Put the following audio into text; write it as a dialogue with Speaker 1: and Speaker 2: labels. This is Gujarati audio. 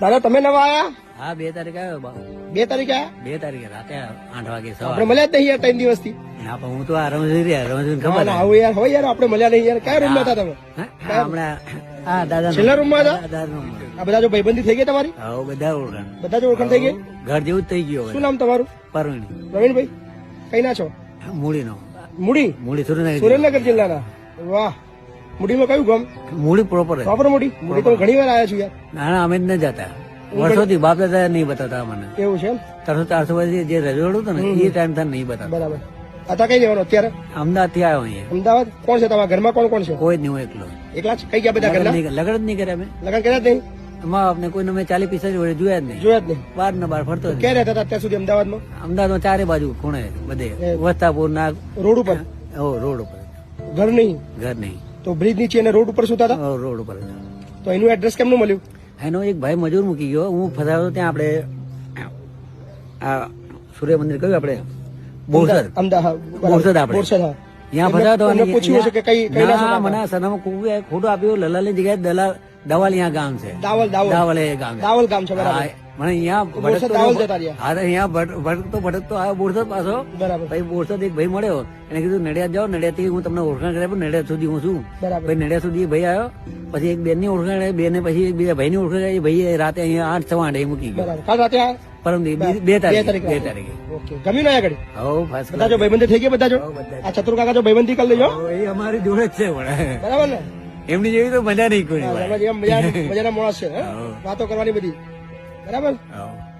Speaker 1: દાદા તમે નવા આયા?
Speaker 2: હા બે તારીખે આવ્યો બા.
Speaker 1: બે તારીખે આયા?
Speaker 2: બે તારીખે રાતે આઠ વાગે
Speaker 1: આપણે મળ્યા જ નહીં યાર ત્રણ દિવસથી.
Speaker 2: ના પણ હું તો આ રમઝી રહ્યા રમઝી
Speaker 1: ના,
Speaker 2: ખબર
Speaker 1: આવું યાર હોય યાર આપણે મળ્યા નહીં યાર. કયા રૂમમાં હતા તમે?
Speaker 2: હમણાં હા દાદા
Speaker 1: છેલ્લા રૂમમાં હતા? આ બધા જો ભાઈબંધી થઈ ગઈ તમારી?
Speaker 2: હા બધા ઓળખાણ.
Speaker 1: બધા જો ઓળખાણ થઈ ગઈ
Speaker 2: ઘર જેવું જ થઈ ગયું
Speaker 1: શું નામ તમારું?
Speaker 2: પરવીણ.
Speaker 1: પ્રવીણભાઈ કઈ ના છો?
Speaker 2: મૂળીનો
Speaker 1: મુડી?
Speaker 2: મૂડી સુરેન્દ્રનગર
Speaker 1: સુરેન્દ્રનગર જિલ્લાના. વાહ. મુડીમાં કયું ગામ?
Speaker 2: મૂડી પ્રોપર
Speaker 1: પ્રોપર મૂડી? મૂડી તો ઘણી વાર આવ્યા છું યાર.
Speaker 2: ના ના અમે જ ન જતા. વર્ષોથી બાપ દાદા નહીં બતાતા મને
Speaker 1: એવું છે
Speaker 2: ત્રણસો ચારસો વર્ષથી જે રજવાડું હતું ને એ ટાઈમ થાય નહીં બતાવતા.
Speaker 1: બરાબર. અત્યારે કઈ જવાનું અત્યારે?
Speaker 2: અમદાવાદથી આવ્યો અહીંયા.
Speaker 1: અમદાવાદ? કોણ છે તમારા ઘરમાં? કોણ કોણ છે?
Speaker 2: કોઈ જ નહીં હું એકલો.
Speaker 1: એકલા કઈ ગયા બધા ઘરના?
Speaker 2: લગન જ નહીં કર્યા મેં
Speaker 1: લગન કર્યા જ નહીં?
Speaker 2: મા બાપને કોઈને મેં ચાલી પીસા જોડે જોયા જ નહીં.
Speaker 1: જોયા જ નહીં.
Speaker 2: બાર ને બાર ફરતો ક્યારે
Speaker 1: ક્યાં રહેતા હતા અત્યાર સુધી અમદાવાદમાં?
Speaker 2: અમદાવાદમાં ચારે બાજુ ખૂણે બધે. વસ્તાપુર ના
Speaker 1: રોડ ઉપર?
Speaker 2: હો રોડ ઉપર.
Speaker 1: ઘર નહીં?
Speaker 2: ઘર નહીં.
Speaker 1: તો બ્રિજ નીચે અને રોડ ઉપર સુતા હતા?
Speaker 2: રોડ ઉપર
Speaker 1: તો એનું એડ્રેસ કેમનું મળ્યું?
Speaker 2: એનો એક ભાઈ મજૂર મૂકી ગયો. હું ફસાયો ત્યાં આપણે આ સૂર્ય મંદિર કયું આપણે? બોરસદ.
Speaker 1: અમદાવાદ
Speaker 2: બોરસદ આપણે.
Speaker 1: બોરસદ
Speaker 2: ત્યાં ફસાયો તો
Speaker 1: એમને પૂછ્યું હશે કે કઈ કઈ ના
Speaker 2: ના મને સરનામું કોઈ ખોટું આપ્યું. લલાલની જગ્યાએ દલાલ દવાલ અહીંયા ગામ છે.
Speaker 1: દાવલ દાવલ.
Speaker 2: દાવલ એ ગામ છે.
Speaker 1: દાવલ ગામ છે બરાબર.
Speaker 2: હા, મને અહીંયા ભટકતો
Speaker 1: દાવલ જતા રહ્યા.
Speaker 2: હા અહીંયા ભટકતો ભટકતો આવ્યો બોરસદ પાછો. પછી બોરસદ એક ભાઈ મળ્યો. એને કીધું નડિયાદ જાઓ નડિયાદથી હું તમને ઓળખાણ કરી આપું નડિયાદ સુધી હું છું. ભાઈ નડિયાદ સુધી ભાઈ આવ્યો. પછી એક બેનની ઓળખાણ કરી, બેન પછી એક બીજા ભાઈ ની ઓળખાણ કરી. ભાઈ રાતે અહીંયા આઠ સવા આઠે મૂકી ગયો.
Speaker 1: બરાબર. કાલ રાતે આ?
Speaker 2: પરમ બે- બે તારીખે
Speaker 1: તારીખે.
Speaker 2: બે તારીખે.
Speaker 1: ઓકે. ના આગળ
Speaker 2: હવ
Speaker 1: બધા જો ભાઈબંધી થઈ ગયા બધા જો? આ ચતુર કાકા જો ભાઈબંધી કરી લેજો.
Speaker 2: એ અમારી જોડે જ છે પણ.
Speaker 1: બરાબર ને?
Speaker 2: એમની જેવી તો મજા નહીં કોઈ
Speaker 1: મજા મજાના માણસ છે વાતો કરવાની બધી. Bravo.
Speaker 2: Não.